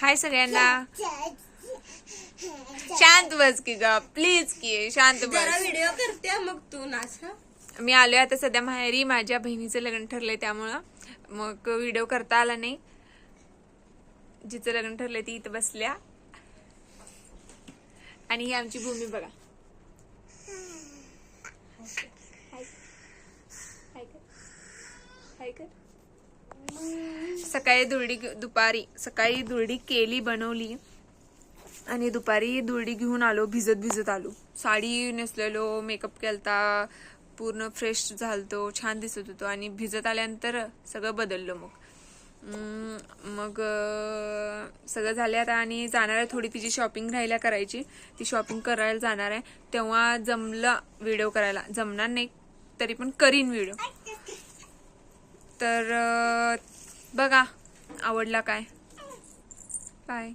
हाय सगळ्यांना. शांत बस की ग प्लीज की शांत जरा बस व्हिडिओ करते मग तू नाच? मी आलोय आता सध्या माहेरी माझ्या बहिणीचं लग्न ठरलंय त्यामुळं. मग व्हिडिओ करता आला नाही. जिचं लग्न ठरलंय ती इथं बसल्या. आणि ही आमची भूमी बघा. सकाळी दुरडी घे- दुपारी सकाळी दुरडी केली बनवली आणि दुपारी दुरडी घेऊन आलो भिजत भिजत आलो. साडी नेसलेलो मेकअप केलता पूर्ण फ्रेश झालतो छान दिसत होतो आणि भिजत आल्यानंतर सगळं बदललं मग. मग सगळं झालं आता आणि जाणार आहे थोडी तिची शॉपिंग राहिल्या करायची. ती शॉपिंग करायला जाणार आहे. तेव्हा जमलं व्हिडिओ करायला. जमणार नाही तरी पण करीन व्हिडिओ तर बघा आवडला काय? बाय